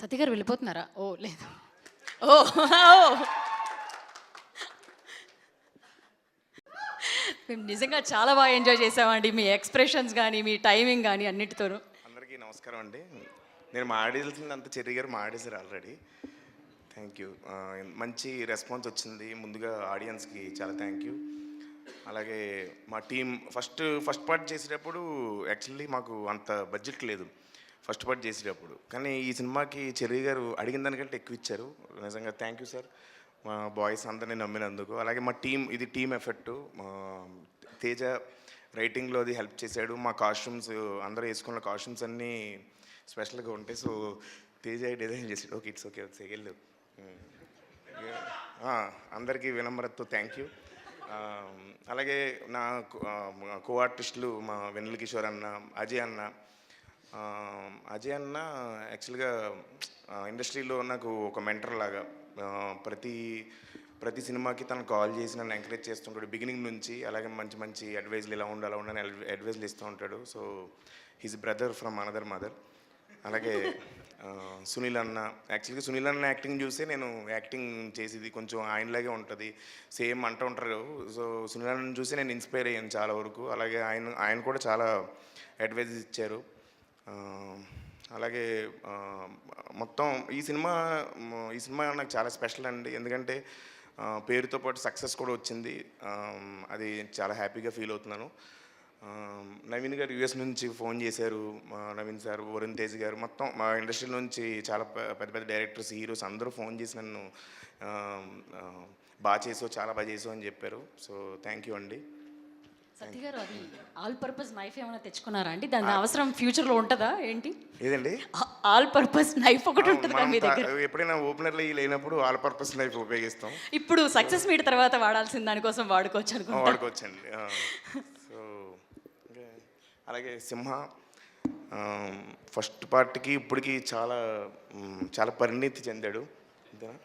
సతీ గారు వెళ్ళిపోతున్నారా? ఓ లేదు. ఓ. మేము నిజంగా చాలా బాగా ఎంజాయ్ చేసామండి. మీ ఎక్స్ప్రెషన్స్ కానీ మీ టైమింగ్ కానీ అన్నిటితోనూ. అందరికీ నమస్కారం అండి. నేను మాడేసిందంత చెర్రి గారు మాడేశారు ఆల్రెడీ. Thank you. మంచి రెస్పాన్స్ వచ్చింది. ముందుగా ఆడియన్స్కి చాలా థ్యాంక్ యూ. అలాగే మా టీం ఫస్ట్ ఫస్ట్ పార్ట్ చేసేటప్పుడు యాక్చువల్లీ మాకు అంత బడ్జెట్ లేదు. ఫస్ట్ పార్ట్ చేసేటప్పుడు. కానీ ఈ సినిమాకి చెర్రి గారు అడిగిన దానికంటే ఎక్కువ ఇచ్చారు. నిజంగా థ్యాంక్ యూ సార్ మా బాయ్స్ అందరినీ నమ్మినందుకు. అలాగే మా టీం ఇది టీం ఎఫెక్ట్ తేజ రైటింగ్లో అది హెల్ప్ చేశాడు. మా కాస్ట్యూమ్స్ అందరూ వేసుకున్న కాస్ట్యూమ్స్ అన్నీ స్పెషల్గా ఉంటాయి. సో తేజ డిజైన్ చేసాడు ఓకే ఇట్స్ ఓకే వెళ్ళు. Hmm. అందరికీ వినమ్రతతో థ్యాంక్ యూ um, అలాగే నా కో ఆర్టిస్టులు మా వెన్నెల కిషోర్ అన్న అజయ్ అన్న అజయ్ అన్న యాక్చువల్గా ఇండస్ట్రీలో నాకు ఒక మెంటర్ లాగా ప్రతి ప్రతి సినిమాకి తను కాల్ చేసి నన్ను ఎంకరేజ్ చేస్తుంటాడు. బిగినింగ్ నుంచి అలాగే మంచి మంచి అడ్వైజ్లు ఇలా ఉండాలి అలా ఉండని అడ్వైజ్లు ఇస్తూ ఉంటాడు. So his brother from another mother అలాగే సునీల్ అన్న యాక్చువల్గా సునీల్ అన్న యాక్టింగ్ చూస్తే నేను యాక్టింగ్ చేసేది కొంచెం ఆయనలాగే ఉంటుంది. సేమ్ అంటూ ఉంటారు. సో సునీల్ అన్న చూసి నేను ఇన్స్పైర్ అయ్యాను చాలా వరకు. అలాగే ఆయన ఆయన కూడా చాలా అడ్వైజ్ ఇచ్చారు. అలాగే మొత్తం ఈ సినిమా ఈ సినిమా నాకు చాలా స్పెషల్ అండి. ఎందుకంటే పేరుతో పాటు సక్సెస్ కూడా వచ్చింది. అది చాలా హ్యాపీగా ఫీల్ అవుతున్నాను. నవీన్ గారు యూఎస్ నుంచి ఫోన్ చేశారు. నవీన్ సార్ వరుణ్ తేజ్ గారు మొత్తం మా ఇండస్ట్రీ నుంచి చాలా పెద్ద పెద్ద డైరెక్టర్స్ హీరోస్ అందరూ ఫోన్ చేసి నన్ను బాగా చేసావు చాలా బాగా చేసావు అని చెప్పారు. సో థ్యాంక్ యూ అండి. సతీ గారు అది ఆల్ పర్పస్ నైఫ్ ఏమైనా తెచ్చుకున్నారా అండి? దాని అవసరం ఫ్యూచర్లో ఉంటుందా? ఏంటి? ఏదండి? ఆల్ పర్పస్ నైఫ్ ఒకటి ఉంటుంది మీ దగ్గర. ఎప్పుడైనా ఓపెనర్లు లేనప్పుడు ఆల్ పర్పస్ లైఫ్ ఉపయోగిస్తాం. ఇప్పుడు సక్సెస్ మీట్ తర్వాత వాడాల్సిన దానికోసం వాడుకోవచ్చు అనుకుంటా. వాడుకోవచ్చండి సో అలాగే సింహ ఫస్ట్ పార్ట్కి ఇప్పటికి చాలా చాలా పరిణితి చెందాడు. అంతేనా?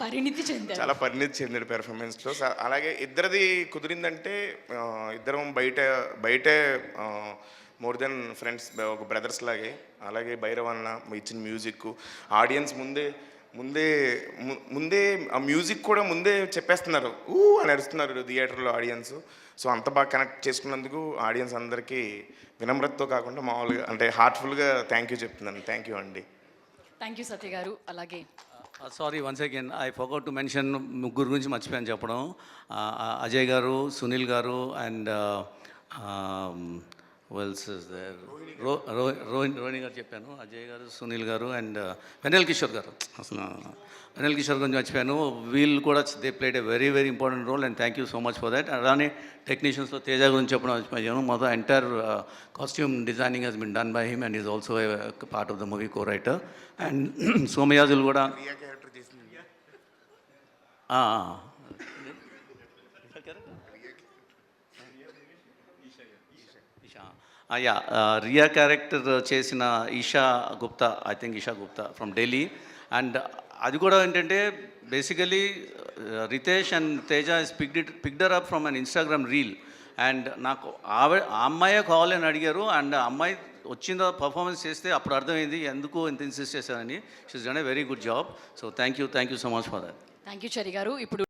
పరిణితి చెందారు. చాలా పరిణితి చెందాడు పెర్ఫార్మెన్స్లో అలాగే ఇద్దరిది కుదిరిందంటే ఇద్దరం బయట బయటే మోర్ దెన్ ఫ్రెండ్స్ ఒక బ్రదర్స్ లాగే. అలాగే భైరవ్ అన్న ఇచ్చిన మ్యూజిక్ ఆడియన్స్ ముందే ముందే ముందే ఆ మ్యూజిక్ కూడా ముందే చెప్పేస్తున్నారు. ఊ అని అరుస్తున్నారు థియేటర్లో ఆడియన్స్ సో అంత బాగా కనెక్ట్ చేసుకున్నందుకు ఆడియన్స్ అందరికీ వినమ్రతతో కాకుండా మామూలుగా అంటే హార్ట్ఫుల్గా థ్యాంక్ యూ చెప్తున్నాను. థ్యాంక్ యూ అండి. థ్యాంక్ యూ సత్య గారు. అలాగే sorry once again I forgot to mention ముగ్గురు గురించి మర్చిపోయాను చెప్పడం. Uh, uh, అజయ్ గారు సునీల్ గారు అండ్ వెల్స్ రో రో- రోహిణి రోహిణి గారు చెప్పాను అజయ్ గారు సునీల్ గారు అండ్ వెనల్ కిషోర్ గారు. అసలు వెనల్ కిషోర్ గురించి మర్చిపోయాను. వీళ్ళు కూడా they played a very very important role and thank you so much for that. అలానే టెక్నీషియన్స్లో తేజ గురించి చెప్పడం మర్చిపోయాను. మొత్తం entire costume designing he's been done by him and is also part of the movie co writer and Somayajulu కూడా character. Yeah Riya character చేసిన Esha Gupta I think Esha Gupta from Delhi. And అది కూడా ఏంటంటే basically Ritesh and Teja is picked it picked her up from an Instagram reel and నాకు ఆవిడ ఆ అమ్మాయే కావాలని అడిగారు. అండ్ ఆ అమ్మాయి వచ్చిందో పర్ఫార్మెన్స్ చేస్తే అప్పుడు అర్థమైంది ఎందుకు ఇంత ఇన్సిస్ట్ చేశారని. She's done a very good job so thank you thank you so much for that thank you Chari గారు. ఇప్పుడు